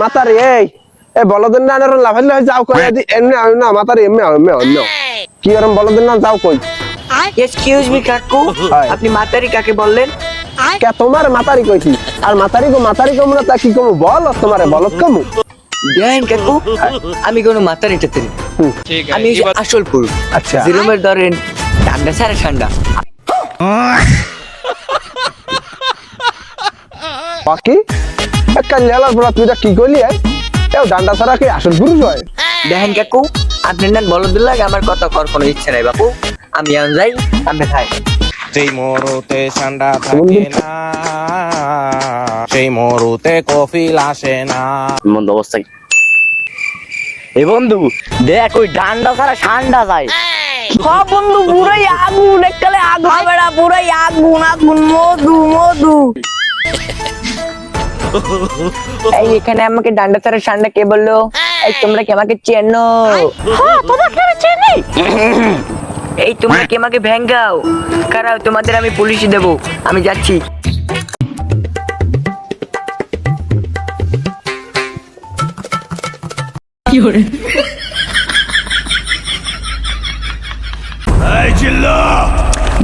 মাতারি এই এ বলদের না আনার লাফাইলে যাও কই আদি এমনি আও না মাতারি এমনি এমনি আও। কি এরম বলদের না যাও কই। এক্সকিউজ মি কাকু আপনি মাতারি কাকে বললেন? কে তোমার মাতারি কইছি? আর মাতারি গো মাতারি কমু না তা কি কমু বল তোমারে বলত কমু। কাকু আমি কোনো মাতারি টাতারি আমি আসল পুরুষ আচ্ছা। জিরোমের ধরেন ঠান্ডা সারা ঠান্ডা। বাকি? কাল্যালার পর তুই কি কইলি এ এও ডান্ডা ছাড়া কি আসল পুরুষ হয়? দেখেন কাকু আপনি না বলদ লাগে আমার কথা কর কোনো ইচ্ছে নাই বাপু। আমি এখন যাই আপনি খাই। সেই মরুতে ঠান্ডা থাকে না সেই মরুতে কফিল আসে না। মন্দ অবস্থায় এই বন্ধু দেখ ওই ডান্ডা ছাড়া ঠান্ডা যায়। সব বন্ধু পুরাই আগুন এককালে আগুন না পুরাই আগুন আগুন মধু মধু। এই এখানে আমাকে ডান্ডা ছাড়া ঠান্ডা কে বলল? এই তোমরা কি আমাকে চেনো? হ্যাঁ তোমাকে আমি চিনি। এই তোমরা কি আমাকে ভেঙ্গাও? কারাও তোমাদের আমি পুলিশে দেবো। আমি যাচ্ছি।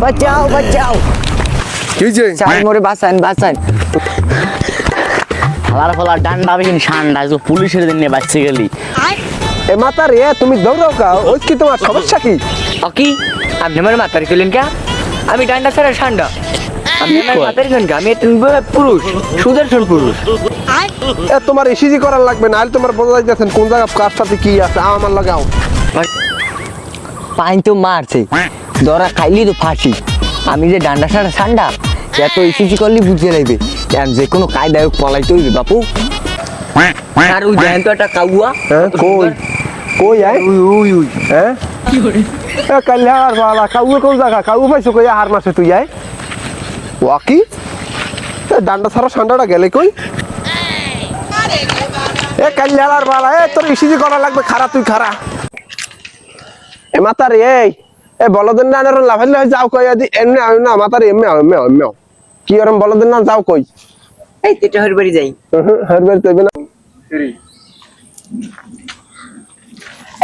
বাঁচাও বাঁচাও। কি যে চাই মোরে বাঁচান বাঁচান। ফালার ফালার ডান্ডা বিহীন ঠান্ডা যে পুলিশের দিন নিয়ে বাঁচতে গেলি। এ মাতারি এ তুমি দৌড়াও কা ওই কি তোমার সমস্যা কি? অকি আপনি আমার মাতারি তুলেন কা? আমি ডান্ডা ছাড়া ঠান্ডা আপনি আমার মাতারি তুলেন কা? আমি পুরুষ সুদর্শন পুরুষ। এ তোমার ইসিজি করার লাগবে না আর তোমার বোঝা যাইতেছেন কোন জায়গা কার সাথে কি আছে আমার লাগাও পাইন তো মারছে। ধরা খাইলি তো ফাঁসি। আমি যে ডান্ডা ছাড়া ঠান্ডা এত ইসিজি করলি বুঝে লাগবে আর যে কোনো কায়দায় পলাইতে হইবে বাপু। আর ওই দেখেন তো একটা কাউয়া হ্যাঁ কই? কই আয়? উই উই উই। হ্যাঁ? বালা কোন জায়গা? কাউ পাইছো কই? হার মাসে তুই আয়। ওয়াকি এ ডান্ডা ছাড়া ঠান্ডাটা গেলে কই? এ কাল্যার বালা এ তোর ইসিজি করা লাগবে খারা তুই খারা এ মাতারি এই। এ বলদের না আনার লাফাইলে হয় যাও কই আদি এমনি আও না মাতারি এমনি এমনি এমনি কি বলদের না যাও কই। এই যাই। হারবার তৈবে না।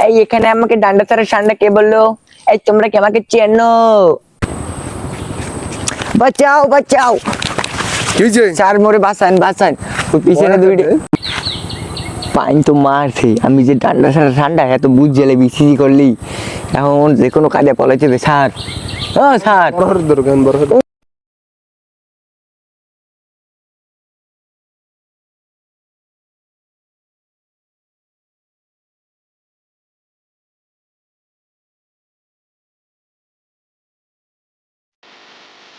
এই এখানে আমাকে ডান্ডা ছাড়া ঠান্ডা কে বলল? এই তোমরা কি আমাকে চেনো? বাঁচাও বাঁচাও। কি যে চার মোরে বাঁচান বাঁচান। ওই পিছনে দুইটা পাইন তো মারছে। আমি যে ডান্ডা ছাড়া ঠান্ডা এত বুঝ জেলে বিসিজি করলি। এখন যে কোনো কাজে পলাইছে স্যার ও স্যার